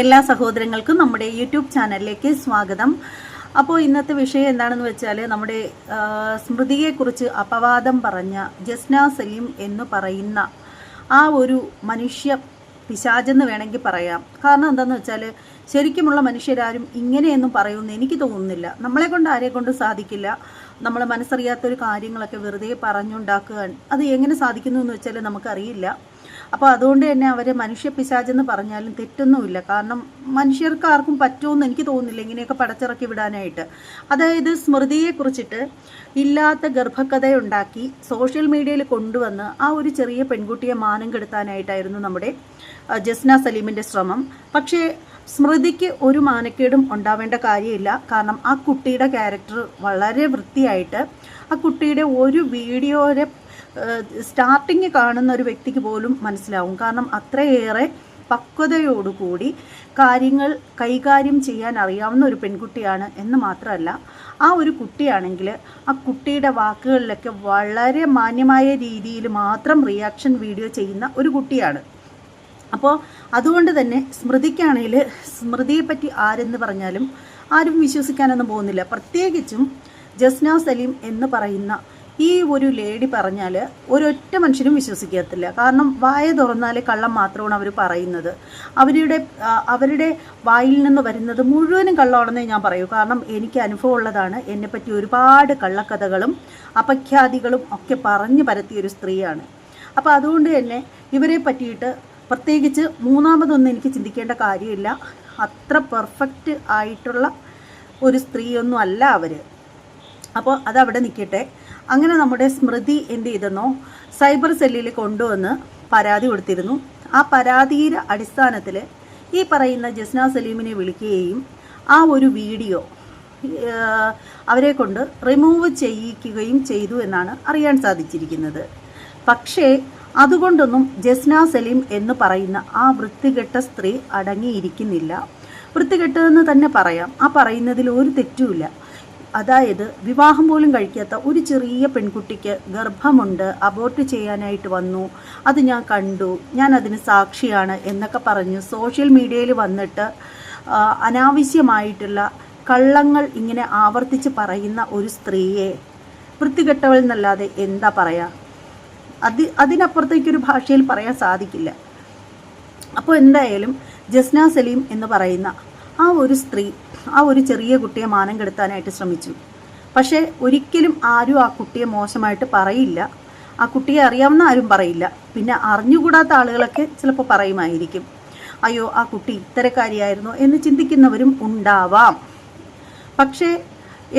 എല്ലാ സഹോദരങ്ങൾക്കും നമ്മുടെ യൂട്യൂബ് ചാനലിലേക്ക് സ്വാഗതം. അപ്പോൾ ഇന്നത്തെ വിഷയം എന്താണെന്ന് വെച്ചാൽ നമ്മുടെ സ്മൃതിയെക്കുറിച്ച് അപവാദം പറഞ്ഞ ജസ്ന സലീം എന്ന് പറയുന്ന ആ ഒരു മനുഷ്യ പിശാചെന്ന് വേണമെങ്കിൽ പറയാം. കാരണം എന്താണെന്ന് വെച്ചാൽ ശരിക്കുമുള്ള മനുഷ്യരാരും ഇങ്ങനെയൊന്നും പറയുമെന്ന് എനിക്ക് തോന്നുന്നില്ല. നമ്മളെ കൊണ്ട് ആരെ കൊണ്ട് സാധിക്കില്ല. നമ്മൾ മനസ്സറിയാത്തൊരു കാര്യങ്ങളൊക്കെ വെറുതെ പറഞ്ഞുണ്ടാക്കുക അത് എങ്ങനെ സാധിക്കുന്നു എന്ന് വെച്ചാൽ നമുക്കറിയില്ല. അപ്പോൾ അതുകൊണ്ട് തന്നെ അവർ മനുഷ്യ പിശാചെന്ന് പറഞ്ഞാലും തെറ്റൊന്നുമില്ല. കാരണം മനുഷ്യർക്ക് ആർക്കും പറ്റുമെന്ന് എനിക്ക് തോന്നുന്നില്ല ഇങ്ങനെയൊക്കെ പടച്ചിറക്കി വിടാനായിട്ട്. അതായത് സ്മൃതിയെക്കുറിച്ചിട്ട് ഇല്ലാത്ത ഗർഭക്കഥയുണ്ടാക്കി സോഷ്യൽ മീഡിയയിൽ കൊണ്ടുവന്ന് ആ ഒരു ചെറിയ പെൺകുട്ടിയെ മാനം കെടുത്താനായിട്ടായിരുന്നു നമ്മുടെ ജസ്ന സലീമിന്റെ ശ്രമം. പക്ഷേ സ്മൃതിക്ക് ഒരു മാനക്കേടും ഉണ്ടാവേണ്ട കാര്യമില്ല. കാരണം ആ കുട്ടിയുടെ ക്യാരക്ടർ വളരെ വൃത്തിയായിട്ട് ആ കുട്ടിയുടെ ഒരു വീഡിയോയുടെ സ്റ്റാർട്ടിങ് കാണുന്ന ഒരു വ്യക്തിക്ക് പോലും മനസ്സിലാവും. കാരണം അത്രയേറെ പക്വതയോടുകൂടി കാര്യങ്ങൾ കൈകാര്യം ചെയ്യാൻ അറിയാവുന്ന ഒരു പെൺകുട്ടിയാണ് എന്ന് മാത്രമല്ല ആ ഒരു കുട്ടിയാണെങ്കിൽ ആ കുട്ടിയുടെ വാക്കുകളിലൊക്കെ വളരെ മാന്യമായ രീതിയിൽ മാത്രം റിയാക്ഷൻ വീഡിയോ ചെയ്യുന്ന ഒരു കുട്ടിയാണ്. അപ്പോൾ അതുകൊണ്ട് തന്നെ സ്മൃതിക്കാണെങ്കിൽ സ്മൃതിയെപ്പറ്റി ആരെന്ന് പറഞ്ഞാലും ആരും വിശ്വസിക്കാനൊന്നും പോകുന്നില്ല. പ്രത്യേകിച്ചും ജസ്ന സലീം എന്ന് പറയുന്ന ഈ ഒരു ലേഡി പറഞ്ഞാൽ ഒരൊറ്റ മനുഷ്യനും വിശ്വസിക്കത്തില്ല. കാരണം വായ തുറന്നാൽ കള്ളം മാത്രമാണ് അവർ പറയുന്നത്. അവരുടെ അവരുടെ വായിൽ നിന്ന് വരുന്നത് മുഴുവനും കള്ളമാണെന്നേ ഞാൻ പറയൂ. കാരണം എനിക്ക് അനുഭവം ഉള്ളതാണ് എന്നെപ്പറ്റി ഒരുപാട് കള്ളക്കഥകളും അപഖ്യാതികളും ഒക്കെ പറഞ്ഞു പരത്തിയൊരു സ്ത്രീയാണ്. അപ്പോൾ അതുകൊണ്ട് തന്നെ ഇവരെ പറ്റിയിട്ട് പ്രത്യേകിച്ച് മൂന്നാമതൊന്നും എനിക്ക് ചിന്തിക്കേണ്ട കാര്യമില്ല. അത്ര പെർഫെക്റ്റ് ആയിട്ടുള്ള ഒരു സ്ത്രീയൊന്നും അല്ല അവർ അപ്പോൾ അതവിടെ നിൽക്കട്ടെ അങ്ങനെ നമ്മുടെ സ്മൃതി എന്ത് ചെയ്തെന്നോ സൈബർ സെല്ലിൽ കൊണ്ടുവന്ന് പരാതി കൊടുത്തിരുന്നു. ആ പരാതിയുടെ അടിസ്ഥാനത്തിൽ ഈ പറയുന്ന ജസ്ന സലീമിനെ വിളിക്കുകയും ആ ഒരു വീഡിയോ അവരെ കൊണ്ട് റിമൂവ് ചെയ്യിക്കുകയും ചെയ്തു എന്നാണ് അറിയാൻ സാധിച്ചിരിക്കുന്നത്. പക്ഷേ അതുകൊണ്ടൊന്നും ജസ്ന സലീം എന്ന് പറയുന്ന ആ വൃത്തികെട്ട സ്ത്രീ അടങ്ങിയിരിക്കുന്നില്ല. വൃത്തികെട്ടതെന്ന് തന്നെ പറയാം. ആ പറയുന്നതിൽ ഒരു തെറ്റുമില്ല. അതായത് വിവാഹം പോലും കഴിക്കാത്ത ഒരു ചെറിയ പെൺകുട്ടിക്ക് ഗർഭമുണ്ട് അബോർട്ട് ചെയ്യാനായിട്ട് വന്നു. അത് ഞാൻ കണ്ടു. ഞാൻ അതിന് സാക്ഷിയാണ് എന്നൊക്കെ പറഞ്ഞ് സോഷ്യൽ മീഡിയയിൽ വന്നിട്ട് അനാവശ്യമായിട്ടുള്ള കള്ളങ്ങൾ ഇങ്ങനെ ആവർത്തിച്ച് പറയുന്ന ഒരു സ്ത്രീയെ വൃത്തികെട്ടവൾ എന്നല്ലാതെ എന്താ പറയാ? അത് അതിനപ്പുറത്തേക്കൊരു ഭാഷയിൽ പറയാൻ സാധിക്കില്ല. അപ്പോൾ എന്തായാലും ജസ്ന സലീം എന്ന് പറയുന്ന ആ ഒരു സ്ത്രീ ആ ഒരു ചെറിയ കുട്ടിയെ മാനം കെടുത്താനായിട്ട് ശ്രമിച്ചു. പക്ഷേ ഒരിക്കലും ആരും ആ കുട്ടിയെ മോശമായിട്ട് പറയില്ല. ആ കുട്ടിയെ അറിയാവുന്ന ആരും പറയില്ല. പിന്നെ അറിഞ്ഞുകൂടാത്ത ആളുകളൊക്കെ ചിലപ്പോൾ പറയുമായിരിക്കും. അയ്യോ ആ കുട്ടി ഇത്തരക്കാരിയായിരുന്നു എന്ന് ചിന്തിക്കുന്നവരും ഉണ്ടാവാം. പക്ഷേ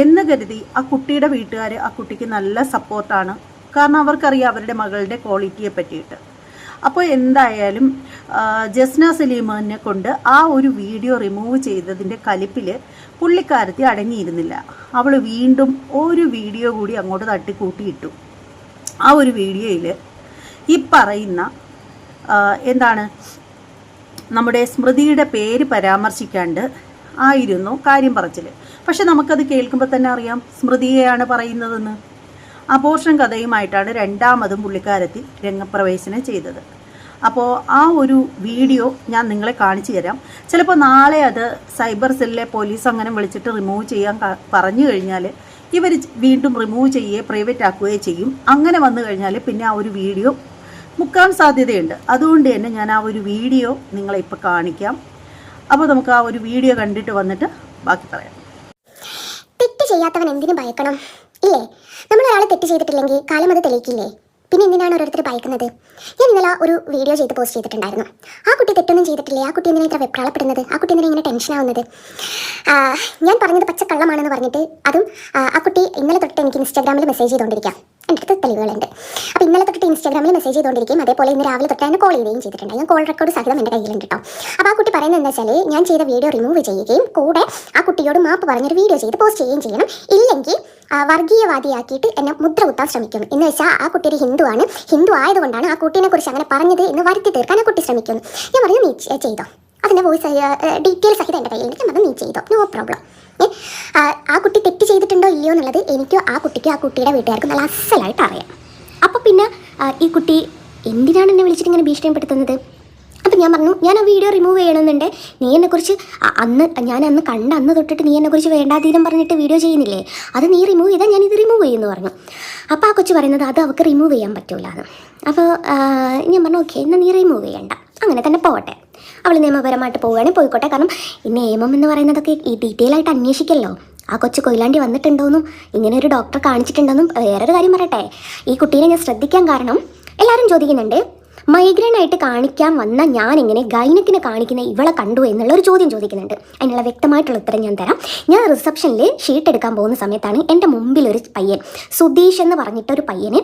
എന്ന് കരുതി ആ കുട്ടിയുടെ വീട്ടുകാർ ആ കുട്ടിക്ക് നല്ല സപ്പോർട്ടാണ് കാരണം അവർക്കറിയാം അവരുടെ മകളുടെ ക്വാളിറ്റിയെ പറ്റിയിട്ട്. അപ്പോൾ എന്തായാലും ജസ്ന സലീമിനെ കൊണ്ട് ആ ഒരു വീഡിയോ റിമൂവ് ചെയ്തതിന്റെ കലിപ്പിൽ പുള്ളിക്കാരത്തി അടങ്ങിയിരുന്നില്ല. അവൾ വീണ്ടും ഒരു വീഡിയോ കൂടി അങ്ങോട്ട് തട്ടിക്കൂട്ടിയിട്ടു. ആ ഒരു വീഡിയോയിൽ ഈ പറയുന്ന എന്താണ് നമ്മുടെ സ്മൃതിയുടെ പേര് പരാമർശിക്കാണ്ട് ആയിരുന്നു കാര്യം പറച്ചിൽ പക്ഷെ നമുക്കത് കേൾക്കുമ്പോൾ തന്നെ അറിയാം സ്മൃതിയെയാണ് പറയുന്നതെന്ന്. അപോഷൺ കഥയുമായിട്ടാണ് രണ്ടാമതും പുള്ളിക്കാരത്തി രംഗപ്രവേശനം ചെയ്തത്. അപ്പോൾ ആ ഒരു വീഡിയോ ഞാൻ നിങ്ങളെ കാണിച്ചു തരാം. ചിലപ്പോൾ നാളെ അത് സൈബർ സെല്ലിലെ പോലീസ് അങ്ങനെ വിളിച്ചിട്ട് റിമൂവ് ചെയ്യാൻ പറഞ്ഞു കഴിഞ്ഞാൽ ഇവർ വീണ്ടും റിമൂവ് ചെയ്യുകയോ പ്രൈവറ്റ് ആക്കുകയോ ചെയ്യും. അങ്ങനെ വന്നു കഴിഞ്ഞാൽ പിന്നെ ആ ഒരു വീഡിയോ മുക്കാൻ സാധ്യതയുണ്ട്. അതുകൊണ്ട് തന്നെ ഞാൻ ആ ഒരു വീഡിയോ നിങ്ങളെ ഇപ്പോൾ കാണിക്കാം. അപ്പോൾ നമുക്ക് ആ ഒരു വീഡിയോ കണ്ടിട്ട് വന്നിട്ട് ബാക്കി പറയാം. തെറ്റ് ചെയ്യാത്തവൻ എന്തിനു ഭയക്കണം? ഇല്ലേ? നമ്മൾ ഒരാൾ തെറ്റ് ചെയ്തിട്ടില്ലെങ്കിൽ കാലം അത് തെളിയിക്കില്ലേ? പിന്നെ എന്തിനാണ് ഓരോരുത്തർ ഭയക്കുന്നത്? ഞാൻ ഇന്നലെ ഒരു വീഡിയോ ചെയ്ത് പോസ്റ്റ് ചെയ്തിട്ടുണ്ടായിരുന്നു. ആ കുട്ടി തെറ്റൊന്നും ചെയ്തിട്ടില്ലേ? ആ കുട്ടി എന്തിനാ ഇത്ര വെപ്രാളപ്പെടുന്നത്? ആ കുട്ടി എന്തിനാ ഇങ്ങനെ ടെൻഷൻ ആവുന്നത്? ഞാൻ പറഞ്ഞത് പച്ചക്കള്ളമാണെന്ന് പറഞ്ഞിട്ട് അതും ആ കുട്ടി ഇന്നലെ തൊട്ട് എനിക്ക് ഇൻസ്റ്റാഗ്രാമിൽ മെസ്സേജ് ചെയ്തുകൊണ്ടിരിക്കാം അടുത്ത് തെളിവുകളുണ്ട്. അപ്പോൾ ഇന്നലെ തൊട്ട് ഇൻസ്റ്റാഗ്രാമിൽ മെസ്സേജ് ചെയ്തുകൊണ്ടിരിക്കും അതേപോലെ ഇന്ന് രാവിലെ തൊട്ട് എന്നെ കോൾ ചെയ്യുകയും ചെയ്തിട്ടുണ്ട്. ഞാൻ കോൾ റെക്കോർഡ് സഹിതം എന്റെ കയ്യിലുണ്ട് കേട്ടോ അപ്പോൾ ആ കുട്ടി പറയുന്നത് എന്താ വെച്ചാൽ ഞാൻ ചെയ്ത വീഡിയോ റിമൂവ് ചെയ്യുകയും കൂടെ ആ കുട്ടിയോട് മാപ്പ് പറഞ്ഞൊരു വീഡിയോ ചെയ്ത് പോസ്റ്റ് ചെയ്യുകയും ചെയ്യണം. ഇല്ലെങ്കിൽ വർഗീയവാദിയാക്കിയിട്ട് എന്നെ മുദ്ര കുത്താൻ ശ്രമിക്കും. എന്ന് വെച്ചാൽ ആ കുട്ടി ഒരു ഹിന്ദുവാണ് ഹിന്ദു ആയതുകൊണ്ടാണ് ആ കുട്ടീനെ കുറിച്ച് അങ്ങനെ പറഞ്ഞത് എന്ന് വരുത്തി തീർക്കാൻ ആ കുട്ടി ശ്രമിക്കുന്നു ഞാൻ പറഞ്ഞു നീ ചെയ്തോ. അതിന്റെ വോയിസ് ഡീറ്റെയിൽസ് സഹിതം എന്റെ കയ്യിലുണ്ട്. ഞാൻ പറഞ്ഞു നീ ചെയ്തോ. നോ പ്രോബ്ലം ആ കുട്ടി തെറ്റ് ചെയ്തിട്ടുണ്ടോ ഇല്ലയോ എന്നുള്ളത് എനിക്കോ ആ കുട്ടിക്കോ ആ കുട്ടിയുടെ വീട്ടുകാർക്കും നല്ല അസലായിട്ട് അറിയാം. അപ്പോൾ പിന്നെ ഈ കുട്ടി എന്തിനാണ് എന്നെ വിളിച്ചിട്ട് ഇങ്ങനെ ഭീഷണിപ്പെടുത്തുന്നത്? അപ്പം ഞാൻ പറഞ്ഞു ഞാൻ ആ വീഡിയോ റിമൂവ് ചെയ്യണമെന്നുണ്ട്. നീ എന്നെക്കുറിച്ച് അന്ന് ഞാൻ അന്ന് കണ്ട അന്ന് തൊട്ടിട്ട് നീ എന്നെക്കുറിച്ച് വേണ്ടാതീരം പറഞ്ഞിട്ട് വീഡിയോ ചെയ്യുന്നില്ലേ? അത് നീ റിമൂവ് ചെയ്താൽ ഞാൻ ഇത് റിമൂവ് ചെയ്യുമെന്ന് പറഞ്ഞു. അപ്പോൾ ആ കൊച്ചു പറയുന്നത് അത് അവൾക്ക് റിമൂവ് ചെയ്യാൻ പറ്റൂല എന്ന് അപ്പോൾ ഞാൻ പറഞ്ഞു ഓക്കെ എന്നാൽ നീ റിമൂവ് ചെയ്യണ്ട. അങ്ങനെ തന്നെ പോകട്ടെ അവൾ നിയമപരമായിട്ട് പോവുകയാണെങ്കിൽ പോയിക്കോട്ടെ. കാരണം ഈ നിയമം എന്ന് പറയുന്നതൊക്കെ ഈ ഡീറ്റെയിൽ ആയിട്ട് അന്വേഷിക്കല്ലോ. ആ കൊച്ചു കൊയിലാണ്ടി വന്നിട്ടുണ്ടോന്നും ഇങ്ങനെ ഒരു ഡോക്ടറെ കാണിച്ചിട്ടുണ്ടെന്നും വേറൊരു കാര്യം പറയട്ടെ. ഈ കുട്ടീനെ ഞാൻ ശ്രദ്ധിക്കാൻ കാരണം എല്ലാവരും ചോദിക്കുന്നുണ്ട്. മൈഗ്രെയിൻ ആയിട്ട് കാണിക്കാൻ വന്ന ഞാൻ എങ്ങനെ ഗൈനക്കിനെ കാണിക്കുന്ന ഇവളെ കണ്ടു എന്നുള്ള ഒരു ചോദ്യം ചോദിക്കുന്നുണ്ട്. അതിനുള്ള വ്യക്തമായിട്ടുള്ള ഉത്തരം ഞാൻ തരാം. ഞാൻ റിസപ്ഷനിൽ ഷീട്ട് എടുക്കാൻ പോകുന്ന സമയത്താണ് എന്റെ മുമ്പിൽ ഒരു പയ്യൻ സുധീഷ് എന്ന് പറഞ്ഞിട്ട് ഒരു പയ്യന്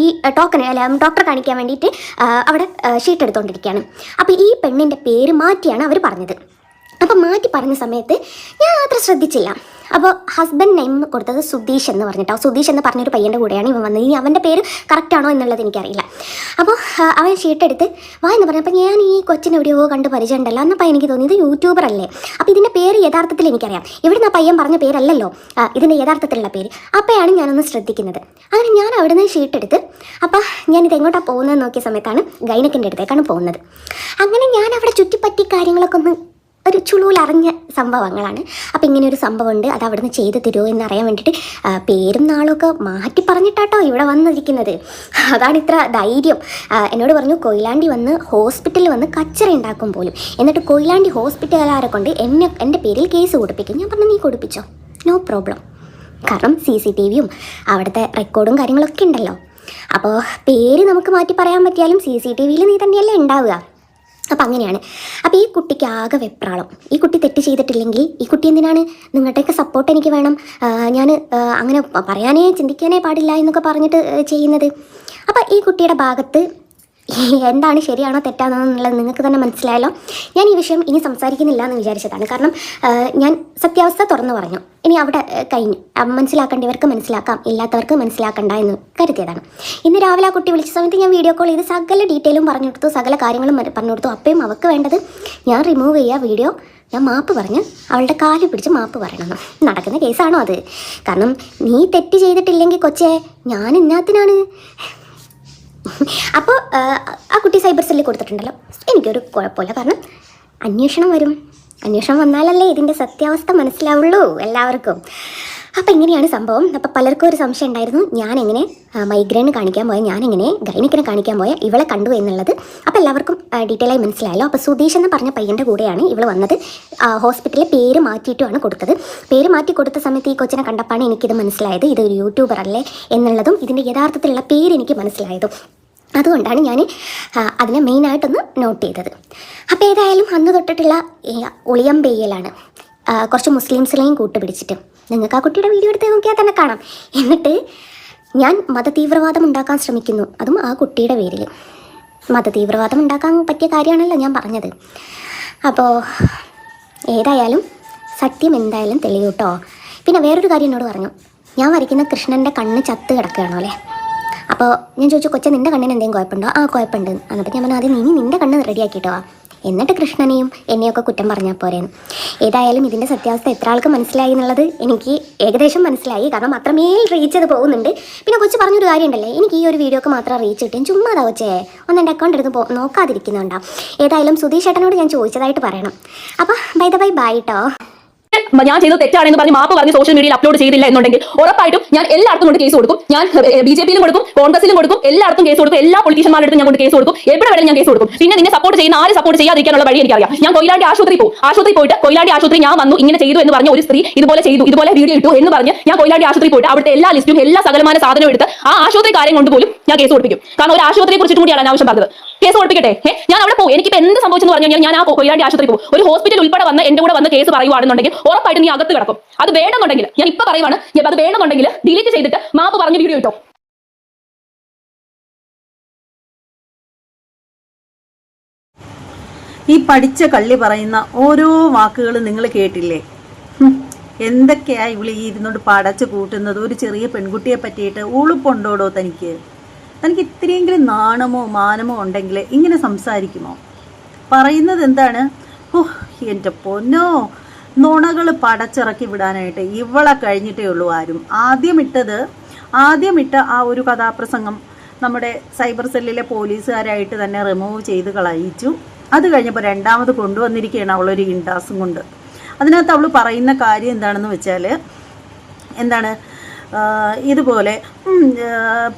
ഈ ടോക്കൺ അല്ല ഡോക്ടറെ കാണിക്കാൻ വേണ്ടിയിട്ട് അവിടെ ഷീട്ട് എടുത്തുകൊണ്ടിരിക്കുകയാണ് അപ്പോൾ ഈ പെണ്ണിന്റെ പേര് മാറ്റിയാണ് അവർ പറഞ്ഞത്. അപ്പം മാറ്റി പറഞ്ഞ സമയത്ത് ഞാൻ അത്ര ശ്രദ്ധിച്ചില്ല. അപ്പോൾ ഹസ്ബൻഡ് നെയിം കൊടുത്തത് സുധീഷ് എന്ന് പറഞ്ഞിട്ടോ. സുധീഷ് എന്ന് പറഞ്ഞൊരു പയ്യന്റെ കൂടെയാണ് ഇവൻ വന്നത്. ഇനി അവന്റെ പേര് കറക്റ്റ് ആണോ എന്നുള്ളത് എനിക്കറിയില്ല. അപ്പോൾ അവൻ ഷീട്ടെടുത്ത് വാ എന്ന് പറഞ്ഞപ്പോൾ ഞാൻ ഈ കൊച്ചിനെ എവിടെയോ കണ്ട് പരിചയമുണ്ടല്ലോ. എന്നപ്പോൾ എനിക്ക് തോന്നിയത് യൂട്യൂബർ അല്ലേ? അപ്പോൾ ഇതിന്റെ പേര് യഥാർത്ഥത്തിൽ എനിക്കറിയാം. ഇവിടുന്ന് ആ പയ്യൻ പറഞ്ഞ പേരല്ലല്ലോ. ഇതിന്റെ യഥാർത്ഥത്തിലുള്ള പേര്. അപ്പോഴാണ് ഞാനൊന്ന് ശ്രദ്ധിക്കുന്നത്. അങ്ങനെ ഞാൻ അവിടെ നിന്ന് ഷീട്ടെടുത്ത് അപ്പോൾ ഇത് എങ്ങോട്ടാണ് പോകുന്നത് നോക്കിയ സമയത്താണ് ഗൈനക്കിന്റെ അടുത്തേക്കാണ് പോകുന്നത്. അങ്ങനെ ഞാൻ അവിടെ ചുറ്റിപ്പറ്റി കാര്യങ്ങളൊക്കെ ഒന്ന് ഒരു ചുളൂലറിഞ്ഞ സംഭവങ്ങളാണ്. അപ്പം ഇങ്ങനെ ഒരു സംഭവമുണ്ട്. അത് അവിടുന്ന് ചെയ്ത് തരുമോ എന്നറിയാൻ വേണ്ടിയിട്ട് പേരും നാളൊക്കെ മാറ്റി പറഞ്ഞിട്ടാട്ടോ ഇവിടെ വന്നിരിക്കുന്നത്. അതാണ് ഇത്ര ധൈര്യം. എന്നോട് പറഞ്ഞു കൊയിലാണ്ടി വന്ന് ഹോസ്പിറ്റലിൽ വന്ന് കച്ചറ ഉണ്ടാക്കും പോലും. എന്നിട്ട് കൊയിലാണ്ടി ഹോസ്പിറ്റലുകാരെ കൊണ്ട് എന്നെ എന്റെ പേരിൽ കേസ് കൊടുപ്പിക്കും. ഞാൻ പറഞ്ഞു നീ കൊടുപ്പിച്ചോ? No problem. കാരണം സി സി ടി വിയും അവിടുത്തെ റെക്കോർഡും കാര്യങ്ങളൊക്കെ ഉണ്ടല്ലോ. അപ്പോൾ പേര് നമുക്ക് മാറ്റി പറയാൻ പറ്റിയാലും സി സി ടി വിയിൽ നീ തന്നെയല്ലേ ഉണ്ടാവുക. അപ്പം അങ്ങനെയാണ്. അപ്പോൾ ഈ കുട്ടിക്ക് ആകെ വെപ്രാളം. ഈ കുട്ടി തെറ്റ് ചെയ്തിട്ടില്ലെങ്കിൽ ഈ കുട്ടി എന്തിനാണ് നിങ്ങളുടെയൊക്കെ സപ്പോർട്ട് എനിക്ക് വേണം? ഞാൻ അങ്ങനെ പറയാനേ ചിന്തിക്കാനേ പാടില്ല എന്നൊക്കെ പറഞ്ഞിട്ട് ചെയ്യുന്നത്. അപ്പം ഈ കുട്ടിയുടെ ഭാഗത്ത് എന്താണ് ശരിയാണോ തെറ്റാണോ എന്നുള്ളത് നിങ്ങൾക്ക് തന്നെ മനസ്സിലായല്ലോ. ഞാൻ ഈ വിഷയം ഇനി സംസാരിക്കുന്നില്ല എന്ന് വിചാരിച്ചതാണ്. കാരണം ഞാൻ സത്യാവസ്ഥ തുറന്നു പറഞ്ഞു. ഇനി അവിടെ കഴിഞ്ഞു. മനസ്സിലാക്കേണ്ടവർക്ക് മനസ്സിലാക്കാം. ഇല്ലാത്തവർക്ക് മനസ്സിലാക്കണ്ട എന്ന് കരുതിയതാണ്. ഇന്ന് രാവിലെ ആ കുട്ടി വിളിച്ച സമയത്ത് ഞാൻ വീഡിയോ കോൾ ചെയ്ത് സകല ഡീറ്റെയിലും പറഞ്ഞു കൊടുത്തു സകല കാര്യങ്ങളും പറഞ്ഞു കൊടുത്തു. അപ്പോഴും അവൾക്ക് വേണ്ടത് ഞാൻ റിമൂവ് ചെയ്യുക വീഡിയോ ഞാൻ മാപ്പ് പറഞ്ഞ് അവളുടെ കാൽ പിടിച്ച് മാപ്പ് പറയണം. നടക്കുന്ന കേസാണോ അത്? കാരണം നീ തെറ്റ് ചെയ്തിട്ടില്ലെങ്കിൽ കൊച്ചേ ഞാൻ എന്നാത്തിനാണ് അപ്പോൾ ആ കുട്ടി സൈബർ സെല്ലിൽ കൊടുത്തിട്ടുണ്ടല്ലോ. എനിക്കൊരു കുഴപ്പമില്ല. കാരണം അന്വേഷണം വരും. അന്വേഷണം വന്നാലല്ലേ ഇതിന്റെ സത്യാവസ്ഥ മനസ്സിലാവുള്ളൂ എല്ലാവർക്കും. അപ്പോൾ ഇങ്ങനെയാണ് സംഭവം. അപ്പോൾ പലർക്കും ഒരു സംശയം ഉണ്ടായിരുന്നു. ഞാൻ എങ്ങനെ മൈഗ്രെയിൻ കാണിക്കാൻ പോയ ഞാൻ എങ്ങനെ ഗൈനിക്കിനെ കാണിക്കാൻ പോയ ഇവളെ കണ്ടു എന്നുള്ളത്. അപ്പോൾ എല്ലാവർക്കും ഡീറ്റെയിൽ ആയി മനസ്സിലായല്ലോ. അപ്പോൾ സുധീഷ് എന്ന് പറഞ്ഞ പയ്യന്റെ കൂടെയാണ് ഇവൾ വന്നത്. ഹോസ്പിറ്റലിൽ പേര് മാറ്റിയിട്ടുമാണ് കൊടുത്തത്. പേര് മാറ്റി കൊടുത്ത സമയത്ത് ഈ കൊച്ചിനെ കണ്ടപ്പോഴാണ് എനിക്കിത് മനസ്സിലായത്. ഇതൊരു യൂട്യൂബർ അല്ലേ എന്നുള്ളതും ഇതിന്റെ യഥാർത്ഥത്തിലുള്ള പേര് എനിക്ക് മനസ്സിലായതും. അതുകൊണ്ടാണ് ഞാൻ അതിനെ മെയിനായിട്ടൊന്ന് നോട്ട് ചെയ്തത്. അപ്പോൾ ഏതായാലും അന്ന് തൊട്ടിട്ടുള്ള ഒളിയം പെയ്യലാണ്. കുറച്ച് മുസ്ലിംസിനെയും കൂട്ടുപിടിച്ചിട്ട്. നിങ്ങൾക്ക് ആ കുട്ടിയുടെ വീഡിയോ എടുത്ത് നോക്കിയാൽ തന്നെ കാണാം. എന്നിട്ട് ഞാൻ മതതീവ്രവാദം ഉണ്ടാക്കാൻ ശ്രമിക്കുന്നു. അതും ആ കുട്ടിയുടെ പേരിൽ മതതീവ്രവാദം ഉണ്ടാക്കാൻ പറ്റിയ കാര്യമാണല്ലോ ഞാൻ പറഞ്ഞത്. അപ്പോൾ ഏതായാലും സത്യം എന്തായാലും തെളിയൂട്ടോ. പിന്നെ വേറൊരു കാര്യം എന്നോട് പറഞ്ഞു. ഞാൻ വരയ്ക്കുന്ന കൃഷ്ണന്റെ കണ്ണ് ചത്ത് കിടക്കുകയാണോ അല്ലേ? അപ്പോൾ ഞാൻ ചോദിച്ചു കൊച്ചെ നിന്റെ കണ്ണിന് എന്തെങ്കിലും കുഴപ്പമുണ്ടോ? ആ കുഴപ്പമുണ്ട്. എന്നപ്പോൾ ഞാൻ പറഞ്ഞു ആദ്യം നീ നിന്റെ കണ്ണ് റെഡിയാക്കിയിട്ടോ? എന്നിട്ട് കൃഷ്ണനെയും എന്നെയൊക്കെ കുറ്റം പറഞ്ഞാൽ പോരേ. ഏതായാലും ഇതിന്റെ സത്യാവസ്ഥ എത്ര ആൾക്ക് മനസ്സിലായി എന്നുള്ളത് എനിക്ക് ഏകദേശം മനസ്സിലായി. കാരണം അത്രമേൽ റീച്ച് ചെയ്ത് പോകുന്നുണ്ട്. പിന്നെ കൊച്ചു പറഞ്ഞൊരു കാര്യമുണ്ടല്ലേ എനിക്ക് ഈ ഒരു വീഡിയോക്ക് മാത്രം റീച്ച് കിട്ടും ചുമ്മാ അതാ കൊച്ചേ. ഒന്ന് എന്റെ അക്കൗണ്ട് എടുത്ത് പോ നോക്കാതിരിക്കുന്നുണ്ടാവും ഏതായാലും സുധീഷ് ചേട്ടനോട് ഞാൻ ചോദിച്ചതായിട്ട് പറയണം. അപ്പോൾ ബൈ ദ ബൈ ബൈ കേട്ടോ ഞാൻ ചെയ്തത് തെറ്റാണെന്ന് പറഞ്ഞ് മാപ്പ് പറഞ്ഞ് സോഷ്യൽ മീഡിയയിൽ അപ്ലോഡ് ചെയ്തില്ല എന്നുണ്ടെങ്കിൽ ഉറപ്പായിട്ടും ഞാൻ എല്ലായിടത്തും കൊണ്ട് കേസ് കൊടുക്കും. ഞാൻ ബി ജെ പിയിലും കൊടുക്കും കോൺഗ്രസിലും കൊടുക്കും എല്ലായിടത്തും കേസ് കൊടുക്കും എല്ലാ പൊളിറ്റീഷ്യന്മാരുടെ അടുത്തും ഞാൻ കൊണ്ട് കേസ് കൊടുക്കും. എവിടെ വേണമെങ്കിലും ഞാൻ കേസ് കൊടുക്കും. പിന്നെ നിന്നെ സപ്പോർട്ട് ചെയ്യുന്ന ആരെ സപ്പോർട്ട് ചെയ്യാതിരിക്കാനുള്ള വഴി എനിക്കറിയാം. ഞാൻ കൊയിലാണ്ടി ആശുപത്രി പോകും ആശുപത്രി പോയിട്ട് കൊയിലാണ്ടി ആശുപത്രി ഞാൻ വന്നു ഇങ്ങനെ ചെയ്തു എന്ന് പറഞ്ഞ ഒരു സ്ത്രീ ഇതുപോലെ ചെയ്തു ഇതുപോലെ വീഡിയോ ഇട്ടു എന്ന് പറഞ്ഞ് ഞാൻ കൊയിലാണ്ടി ആശുപത്രി പോയിട്ട് അവിടുത്തെ എല്ലാ ലിസ്റ്റും എല്ലാ സകലമായ സാധനവും എടുത്ത് ആ ആശുപത്രി കാര്യം കൊണ്ട് പോലും ഞാൻ കേസ് കൊടുപ്പിക്കും. കാരണം ഒരു ആശുപത്രിയെ കുറിച്ചിട്ട് കൂടിയാണ് ആവശ്യം പറഞ്ഞത്. കേസ് കൊടുപ്പിക്കട്ടെ ഏ, ഞാൻ അവിടെ പോകും എനിക്ക് എന്ത് സംഭവിച്ചെന്ന് പറഞ്ഞു കഴിഞ്ഞാൽ ഞാൻ ആ കൊയിലാണ്ടി ആശുപത്രി പോകും. ഒരു ഹോസ്പിറ്റൽ ഉൾപ്പെടെ വന്ന് എന്റെ കൂടെ വന്ന് കേസ് പറയുവാണെന്നുണ്ടെങ്കിൽ ഉറപ്പായിട്ട് നീ അകത്ത് കിടക്കും. അത് വേണമെന്നുണ്ടെങ്കിൽ ഞാൻ ഇപ്പൊ പറയുവാണ് അത് വേണമെന്നുണ്ടെങ്കിൽ ഡിലീറ്റ് ചെയ്തിട്ട് മാപ്പ് പറഞ്ഞ് വീഡിയോ ഇട്ടോ? ഈ പഠിച്ച കള്ളി പറയുന്ന ഓരോ വാക്കുകൾ നിങ്ങൾ കേട്ടില്ലേ? എന്തൊക്കെയാ ഇവിളി ഇരുന്നോണ്ട് പടച്ചു കൂട്ടുന്നത്? ഒരു ചെറിയ പെൺകുട്ടിയെ പറ്റിയിട്ട് ഉളുപ്പുണ്ടോടോ തനിക്ക്? തനിക്ക് ഇത്രയെങ്കിലും നാണമോ മാനമോ ഉണ്ടെങ്കിൽ ഇങ്ങനെ സംസാരിക്കുമോ? പറയുന്നത് എന്താണ്? ഓഹ് എന്റെ പൊന്നോ നുണകൾ പടച്ചിറക്കി വിടാനായിട്ട് ഇവളെ കഴിഞ്ഞിട്ടേ ഉള്ളൂ ആരും. ആദ്യമിട്ടത് ആദ്യമിട്ട ആ ഒരു കഥാപ്രസംഗം നമ്മുടെ സൈബർ സെല്ലിലെ പോലീസുകാരായിട്ട് തന്നെ റിമൂവ് ചെയ്ത് കളയിച്ചു. അത് കഴിഞ്ഞപ്പോൾ രണ്ടാമത് കൊണ്ടുവന്നിരിക്കുകയാണ് അവളൊരു ഇൻഡാസും കൊണ്ട്. അതിനകത്ത് അവൾ പറയുന്ന കാര്യം എന്താണെന്ന് വെച്ചാൽ എന്താണ്? ഇതുപോലെ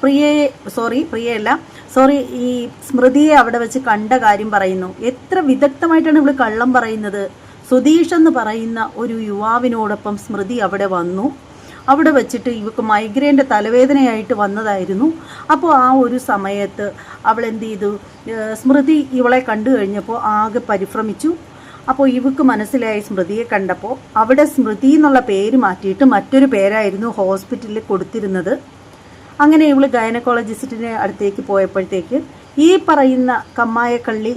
പ്രിയയെ സോറി പ്രിയയല്ല സോറി ഈ സ്മൃതിയെ അവിടെ വെച്ച് കണ്ട കാര്യം പറയുന്നു. എത്ര വിദഗ്ധമായിട്ടാണ് ഇവൾ കള്ളം പറയുന്നത്. സുധീഷ് എന്ന് പറയുന്ന ഒരു യുവാവിനോടൊപ്പം സ്മൃതി അവിടെ വന്നു. അവിടെ വെച്ചിട്ട് ഇവക്ക് മൈഗ്രെയിന്റെ തലവേദനയായിട്ട് വന്നതായിരുന്നു. അപ്പോൾ ആ ഒരു സമയത്ത് അവൾ എന്ത് ചെയ്തു സ്മൃതി ഇവളെ കണ്ടു കഴിഞ്ഞപ്പോൾ ആകെ പരിഭ്രമിച്ചു. അപ്പോൾ ഇവക്ക് മനസ്സിലായി സ്മൃതിയെ കണ്ടപ്പോൾ അവിടെ സ്മൃതി എന്നുള്ള പേര് മാറ്റിയിട്ട് മറ്റൊരു പേരായിരുന്നു ഹോസ്പിറ്റലിൽ കൊടുത്തിരുന്നത്. അങ്ങനെ ഇവൾ ഗൈനക്കോളജിസ്റ്റിന്റെ അടുത്തേക്ക് പോയപ്പോഴത്തേക്ക് ഈ പറയുന്ന കമ്മായക്കള്ളി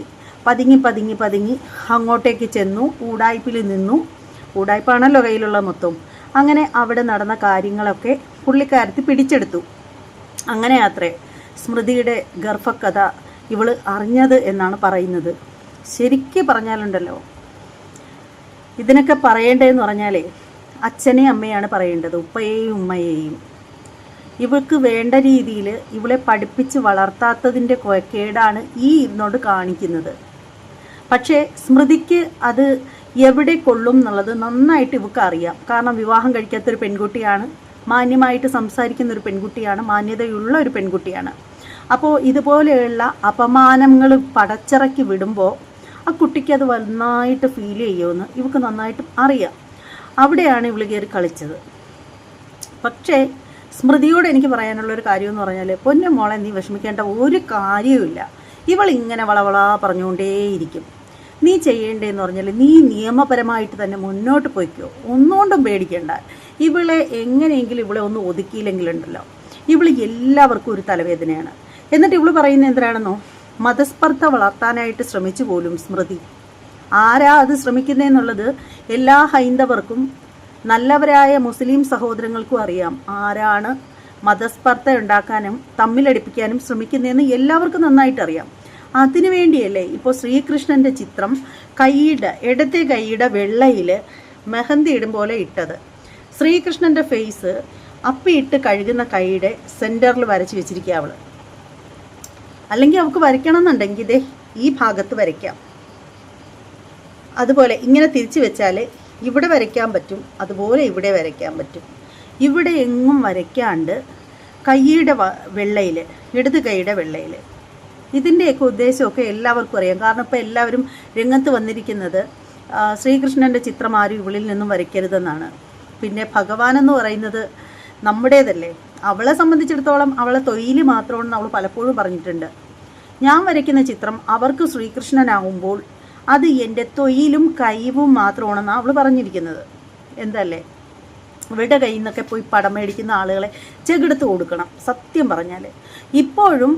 പതുങ്ങി പതുങ്ങി പതുങ്ങി അങ്ങോട്ടേക്ക് ചെന്നു ഊടായ്പിൽ നിന്നു. ഊടായ്പാണല്ലോ കയ്യിലുള്ള മൊത്തം. അങ്ങനെ അവിടെ നടന്ന കാര്യങ്ങളൊക്കെ പുള്ളിക്കാരത്തി പിടിച്ചെടുത്തു. അങ്ങനെ അത്രേ സ്മൃതിയുടെ ഗർഭക്കഥ ഇവൾ അറിഞ്ഞത് എന്നാണ് പറയുന്നത്. ശരിക്ക് പറഞ്ഞാലുണ്ടല്ലോ ഇതിനൊക്കെ പറയേണ്ടതെന്ന് പറഞ്ഞാലേ അച്ഛനെയും അമ്മയാണ് പറയേണ്ടത് ഉപ്പയെയും ഉമ്മയെയും. ഇവൾക്ക് വേണ്ട രീതിയിൽ ഇവളെ പഠിപ്പിച്ച് വളർത്താത്തതിന്റെ കേടാണ് ഈ ഇതിനോട് കാണിക്കുന്നത്. പക്ഷേ സ്മൃതിക്ക് അത് എവിടെ കൊള്ളും എന്നുള്ളത് നന്നായിട്ട് ഇവൾക്ക് അറിയാം. കാരണം വിവാഹം കഴിക്കാത്തൊരു പെൺകുട്ടിയാണ് മാന്യമായിട്ട് സംസാരിക്കുന്ന ഒരു പെൺകുട്ടിയാണ് മാന്യതയുള്ള ഒരു പെൺകുട്ടിയാണ്. അപ്പോൾ ഇതുപോലെയുള്ള അപമാനങ്ങൾ പടച്ചിറക്കി വിടുമ്പോൾ ആ കുട്ടിക്ക് അത് നന്നായിട്ട് ഫീൽ ചെയ്യുമെന്ന് ഇവൾക്ക് നന്നായിട്ട് അറിയാം. അവിടെയാണ് ഇവൾ കയറി കളിച്ചത്. പക്ഷേ സ്മൃതിയോട് എനിക്ക് പറയാനുള്ള ഒരു കാര്യം എന്ന് പറഞ്ഞാൽ പൊന്നു മോളെ നീ വിഷമിക്കേണ്ട ഒരു കാര്യവുമില്ല. ഇവൾ ഇങ്ങനെ വളവളാ പറഞ്ഞുകൊണ്ടേയിരിക്കും. നീ ചെയ്യേണ്ടതെന്ന് പറഞ്ഞാൽ നീ നിയമപരമായിട്ട് തന്നെ മുന്നോട്ട് പോയിക്കോ. ഒന്നുകൊണ്ടും പേടിക്കേണ്ട. ഇവളെ എങ്ങനെയെങ്കിലും ഇവളെ ഒന്ന് ഒതുക്കിയില്ലെങ്കിലുണ്ടല്ലോ. ഇവൾ എല്ലാവർക്കും ഒരു തലവേദനയാണ്. എന്നിട്ട് ഇവൾ പറയുന്നത് എന്തിനാണെന്നോ? മതസ്പർദ്ധ വളർത്താനായിട്ട് ശ്രമിച്ചു പോലും സ്മൃതി. ആരാ അത് ശ്രമിക്കുന്നതെന്നുള്ളത് എല്ലാ ഹൈന്ദവർക്കും നല്ലവരായ മുസ്ലിം സഹോദരങ്ങൾക്കും അറിയാം. ആരാണ് മതസ്പർദ്ധ ഉണ്ടാക്കാനും തമ്മിലടിപ്പിക്കാനും ശ്രമിക്കുന്നതെന്ന് എല്ലാവർക്കും നന്നായിട്ട് അറിയാം അതിനുവേണ്ടിയല്ലേ ഇപ്പോൾ ശ്രീകൃഷ്ണന്റെ ചിത്രം കൈയുടെ ഇടത്തെ കൈയുടെ വെള്ളയിൽ മെഹന്തി ഇടും പോലെ ഇട്ടത്. ശ്രീകൃഷ്ണന്റെ ഫേസ് അപ്പിയിട്ട് കഴുകുന്ന കൈയുടെ സെന്ററിൽ വരച്ച് വെച്ചിരിക്കുക അവൾ. അല്ലെങ്കിൽ അവൾക്ക് വരയ്ക്കണം എന്നുണ്ടെങ്കിൽ ഇതേ ഈ ഭാഗത്ത് വരയ്ക്കാം. അതുപോലെ ഇങ്ങനെ തിരിച്ചു വെച്ചാൽ ഇവിടെ വരയ്ക്കാൻ പറ്റും അതുപോലെ ഇവിടെ വരയ്ക്കാൻ പറ്റും. ഇവിടെ എങ്ങും വരയ്ക്കാണ്ട് കൈയുടെ വെള്ളയിൽ ഇടത് കൈയുടെ വെള്ളയിൽ ഇതിന്റെയൊക്കെ ഉദ്ദേശമൊക്കെ എല്ലാവർക്കും അറിയാം. കാരണം ഇപ്പോൾ എല്ലാവരും രംഗത്ത് വന്നിരിക്കുന്നത് ശ്രീകൃഷ്ണന്റെ ചിത്രം ആരും ഇവളിൽ നിന്നും വരയ്ക്കരുതെന്നാണ്. പിന്നെ ഭഗവാൻ എന്ന് പറയുന്നത് നമ്മുടേതല്ലേ? അവളെ സംബന്ധിച്ചിടത്തോളം അവളെ തൊഴിൽ മാത്രമാണെന്ന് അവൾ പലപ്പോഴും പറഞ്ഞിട്ടുണ്ട്. ഞാൻ വരയ്ക്കുന്ന ചിത്രം അവർക്ക് ശ്രീകൃഷ്ണനാവുമ്പോൾ അത് എന്റെ തൊയിലും കഴിവും മാത്രമാണെന്നാണ് അവൾ പറഞ്ഞിരിക്കുന്നത്. എന്തല്ലേ? ഇവരുടെ കയ്യിൽ നിന്നൊക്കെ പോയി പടം മേടിക്കുന്ന ആളുകളെ ചെകെടുത്ത് കൊടുക്കണം സത്യം പറഞ്ഞാൽ ഇപ്പോഴും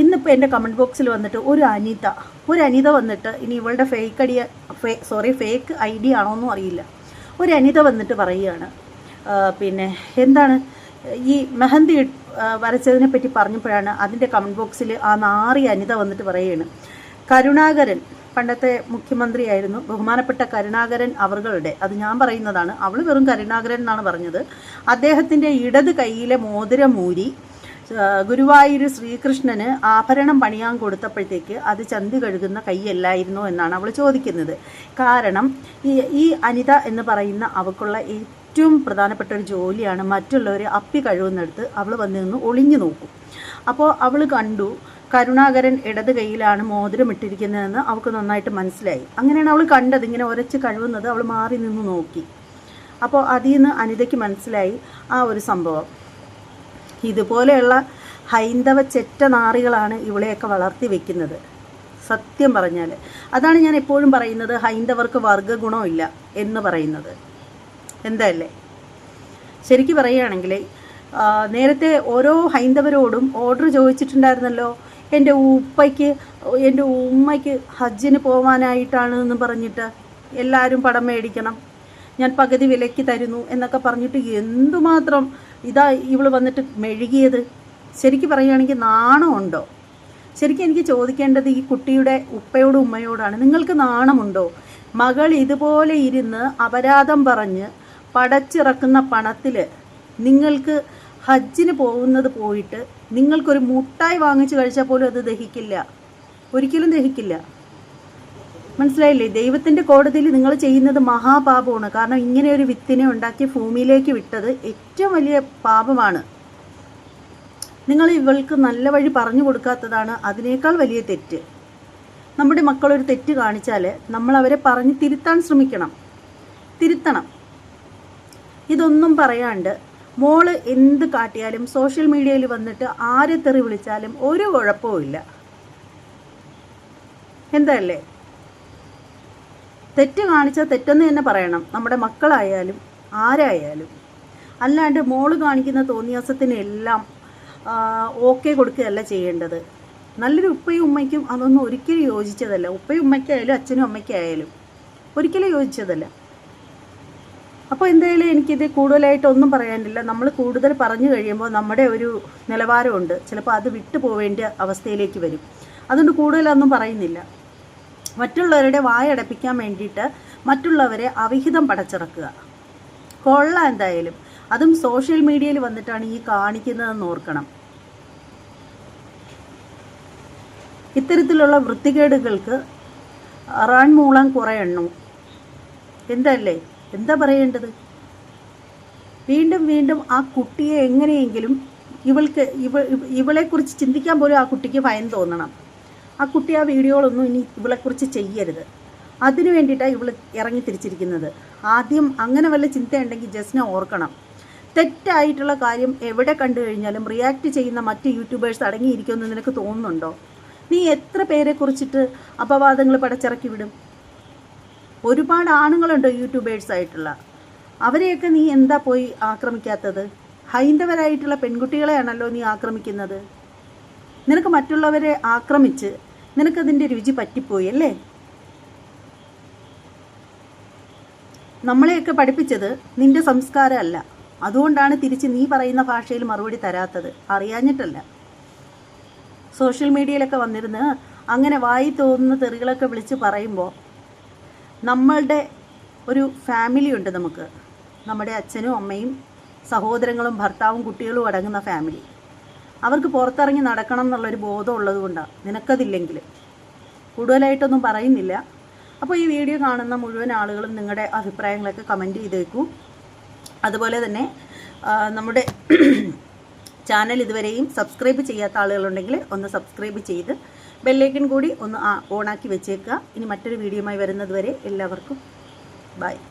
ഇന്നിപ്പോൾ എന്റെ കമന്റ് ബോക്സിൽ വന്നിട്ട് ഒരു അനിത ഒരു അനിത വന്നിട്ട് ഇനി ഇവളുടെ ഫേക്ക് ഐഡിയ ഫേ സോറി ഫേക്ക് ഐ ഡി ആണോന്നും അറിയില്ല. ഒരു അനിത വന്നിട്ട് പറയുകയാണ് പിന്നെ എന്താണ്? ഈ മെഹന്തി വരച്ചതിനെ പറ്റി പറഞ്ഞപ്പോഴാണ് അതിന്റെ കമന്റ് ബോക്സിൽ ആ നാറി അനിത വന്നിട്ട് പറയുകയാണ്. കരുണാകരൻ പണ്ടത്തെ മുഖ്യമന്ത്രിയായിരുന്നു. ബഹുമാനപ്പെട്ട കരുണാകരൻ അവറുകളുടെ അത് ഞാൻ പറയുന്നതാണ് അവൾ വെറും കരുണാകരൻ എന്നാണ് പറഞ്ഞത്. അദ്ദേഹത്തിന്റെ ഇടത് കൈയിലെ മോതിരമൂരി ഗുരുവായൂർ ശ്രീകൃഷ്ണന് ആഭരണം പണിയാൻ കൊടുത്തപ്പോഴത്തേക്ക് അത് ചന്തി കഴുകുന്ന കൈയല്ലായിരുന്നോ എന്നാണ് അവൾ ചോദിക്കുന്നത്. കാരണം ഈ അനിത എന്ന് പറയുന്ന അവൾക്കുള്ള ഏറ്റവും പ്രധാനപ്പെട്ട ഒരു ജോലിയാണ് മറ്റുള്ളവരെ അപ്പി കഴുകുന്നിടത്ത് അവൾ വന്നു നിന്ന് ഒളിഞ്ഞു നോക്കും. അപ്പോൾ അവൾ കണ്ടു കരുണാകരൻ ഇടത് കൈയിലാണ് മോതിരം ഇട്ടിരിക്കുന്നതെന്ന് അവൾക്ക് നന്നായിട്ട് മനസ്സിലായി. അങ്ങനെയാണ് അവൾ കണ്ടത്. ഇങ്ങനെ ഉരച്ച് കഴുകുന്നത് അവൾ മാറി നിന്ന് നോക്കി. അപ്പോൾ അതിൽ നിന്ന് അനിതയ്ക്ക് മനസ്സിലായി ആ ഒരു സംഭവം. ഇതുപോലെയുള്ള ഹൈന്ദവ ചെറ്റ നാറികളാണ് ഇവളെയൊക്കെ വളർത്തി വെക്കുന്നത്. സത്യം പറഞ്ഞാൽ അതാണ് ഞാൻ എപ്പോഴും പറയുന്നത്. ഹൈന്ദവർക്ക് വർഗഗുണമില്ല എന്ന് പറയുന്നത്. എന്തല്ലേ? ശരിക്കും പറയുകയാണെങ്കിൽ നേരത്തെ ഓരോ ഹൈന്ദവരോടും ഓർഡർ ചോദിച്ചിട്ടുണ്ടായിരുന്നല്ലോ എന്റെ ഉപ്പയ്ക്ക് എന്റെ ഉമ്മയ്ക്ക് ഹജ്ജിന് പോകാനായിട്ടാണ് എന്ന് പറഞ്ഞിട്ട് എല്ലാവരും പടം മേടിക്കണം ഞാൻ പകുതി വിലയ്ക്ക് തരുന്നു എന്നൊക്കെ പറഞ്ഞിട്ട് എന്തുമാത്രം ഇതാ ഇവൾ വന്നിട്ട് മെഴുകിയത്? ശരിക്കും പറയുകയാണെങ്കിൽ നാണമുണ്ടോ? ശരിക്കും എനിക്ക് ചോദിക്കേണ്ടത് ഈ കുട്ടിയുടെ ഉപ്പയോടും ഉമ്മയോടാണ്. നിങ്ങൾക്ക് നാണമുണ്ടോ? മകൾ ഇതുപോലെ ഇരുന്ന് അപരാധം പറഞ്ഞ് പടച്ചിറക്കുന്ന പണത്തിൽ നിങ്ങൾക്ക് ഹജ്ജിന് പോകുന്നത് പോയിട്ട് നിങ്ങൾക്കൊരു മുട്ടായി വാങ്ങിച്ച് കഴിച്ചാൽ പോലും അത് ദഹിക്കില്ല. ഒരിക്കലും ദഹിക്കില്ല. മനസ്സിലായില്ലേ? ദൈവത്തിന്റെ കോടതിയിൽ നിങ്ങൾ ചെയ്യുന്നത് മഹാപാപമാണ്. കാരണം ഇങ്ങനെ ഒരു വിത്തിനെ ഉണ്ടാക്കി ഭൂമിയിലേക്ക് വിട്ടത് ഏറ്റവും വലിയ പാപമാണ്. നിങ്ങൾ ഇവൾക്ക് നല്ല വഴി പറഞ്ഞു കൊടുക്കാത്തതാണ് അതിനേക്കാൾ വലിയ തെറ്റ്. നമ്മുടെ മക്കളൊരു തെറ്റ് കാണിച്ചാൽ നമ്മൾ അവരെ പറഞ്ഞ് തിരുത്താൻ ശ്രമിക്കണം. തിരുത്തണം. ഇതൊന്നും പറയാണ്ട് മോൾ എന്ത് കാട്ടിയാലും സോഷ്യൽ മീഡിയയിൽ വന്നിട്ട് ആരെ തെറി വിളിച്ചാലും ഒരു കുഴപ്പവുമില്ല എന്തല്ലേ തെറ്റ് കാണിച്ചാൽ തെറ്റെന്ന് തന്നെ പറയണം. നമ്മുടെ മക്കളായാലും ആരായാലും. അല്ലാണ്ട് മോൾ കാണിക്കുന്ന തോന്നിയാസത്തിനെല്ലാം ഓക്കെ കൊടുക്കുകയല്ല ചെയ്യേണ്ടത്. നല്ലൊരു ഉപ്പയും ഉമ്മയ്ക്കും അതൊന്നും ഒരിക്കലും യോജിച്ചതല്ല. ഉപ്പയും ഉമ്മയ്ക്കായാലും അച്ഛനും അമ്മയ്ക്കായാലും ഒരിക്കലും യോജിച്ചതല്ല. അപ്പോൾ എന്തായാലും എനിക്കിത് കൂടുതലായിട്ടൊന്നും പറയാനില്ല. നമ്മൾ കൂടുതൽ പറഞ്ഞു കഴിയുമ്പോൾ നമ്മുടെ ഒരു നിലവാരമുണ്ട്. ചിലപ്പോൾ അത് വിട്ടു പോവേണ്ട അവസ്ഥയിലേക്ക് വരും. അതുകൊണ്ട് കൂടുതലൊന്നും പറയുന്നില്ല. മറ്റുള്ളവരുടെ വായടപ്പിക്കാൻ വേണ്ടിയിട്ട് മറ്റുള്ളവരെ അവിഹിതം പടച്ചിറക്കുക. കൊള്ള എന്തായാലും. അതും സോഷ്യൽ മീഡിയയിൽ വന്നിട്ടാണ് ഈ കാണിക്കുന്നതെന്ന് ഓർക്കണം. ഇത്തരത്തിലുള്ള വൃത്തികേടുകൾക്ക് റൺ മൂളം കുറയണ്ണു എന്തല്ലേ? എന്താ പറയേണ്ടത്? വീണ്ടും വീണ്ടും ആ കുട്ടിയെ എങ്ങനെയെങ്കിലും ഇവൾക്ക് ഇവ ഇവളെക്കുറിച്ച് ചിന്തിക്കാൻ പോലും ആ കുട്ടിക്ക് ഭയം തോന്നണം. ആ കുട്ടി ആ വീഡിയോകളൊന്നും ഇനി ഇവളെക്കുറിച്ച് ചെയ്യരുത്. അതിനു വേണ്ടിയിട്ടാണ് ഇവൾ ഇറങ്ങി തിരിച്ചിരിക്കുന്നത്. ആദ്യം അങ്ങനെ വല്ല ചിന്തയുണ്ടെങ്കിൽ ജസ്റ്റിനെ ഓർക്കണം. തെറ്റായിട്ടുള്ള കാര്യം എവിടെ കണ്ടു കഴിഞ്ഞാലും റിയാക്ട് ചെയ്യുന്ന മറ്റ് യൂട്യൂബേഴ്സ് അടങ്ങിയിരിക്കുമെന്ന് നിനക്ക് തോന്നുന്നുണ്ടോ? നീ എത്ര പേരെ കുറിച്ചിട്ട് അപവാദങ്ങൾ പടച്ചിറക്കി വിടും? ഒരുപാട് ആണുങ്ങളുണ്ട് യൂട്യൂബേഴ്സ് ആയിട്ടുള്ള അവരെയൊക്കെ നീ എന്താ പോയി ആക്രമിക്കാത്തത്? ഹൈന്ദവരായിട്ടുള്ള പെൺകുട്ടികളെയാണല്ലോ നീ ആക്രമിക്കുന്നത്. നിനക്ക് മറ്റുള്ളവരെ ആക്രമിച്ച് നിനക്കതിന്റെ രുചി പറ്റിപ്പോയി അല്ലേ? നമ്മളെയൊക്കെ പഠിപ്പിച്ചത് നിന്റെ സംസ്കാരമല്ല. അതുകൊണ്ടാണ് തിരിച്ച് നീ പറയുന്ന ഭാഷയിൽ മറുപടി തരാത്തത്. അറിയാഞ്ഞിട്ടല്ല. സോഷ്യൽ മീഡിയയിലൊക്കെ വന്നിരുന്ന് അങ്ങനെ വായി തോന്നുന്ന തെറികളൊക്കെ വിളിച്ച് പറയുമ്പോൾ നമ്മളുടെ ഒരു ഫാമിലി ഉണ്ട് നമുക്ക്. നമ്മുടെ അച്ഛനും അമ്മയും സഹോദരങ്ങളും ഭർത്താവും കുട്ടികളും അടങ്ങുന്ന ഫാമിലി അവർക്ക് പുറത്തിറങ്ങി നടക്കണം എന്നുള്ളൊരു ബോധം ഉള്ളത് കൊണ്ടാണ് നിനക്കതില്ലെങ്കിൽ. കൂടുതലായിട്ടൊന്നും പറയുന്നില്ല. അപ്പോൾ ഈ വീഡിയോ കാണുന്ന മുഴുവൻ ആളുകളും നിങ്ങളുടെ അഭിപ്രായങ്ങളൊക്കെ കമന്റ് ചെയ്തേക്കൂ. അതുപോലെ തന്നെ നമ്മുടെ ചാനൽ ഇതുവരെയും സബ്സ്ക്രൈബ് ചെയ്യാത്ത ആളുകളുണ്ടെങ്കിൽ ഒന്ന് സബ്സ്ക്രൈബ് ചെയ്ത് ബെല്ലൈക്കൺ കൂടി ഒന്ന് ഓണാക്കി വെച്ചേക്കുക. ഇനി മറ്റൊരു വീഡിയോയുമായി വരുന്നത് വരെ എല്ലാവർക്കും ബൈ.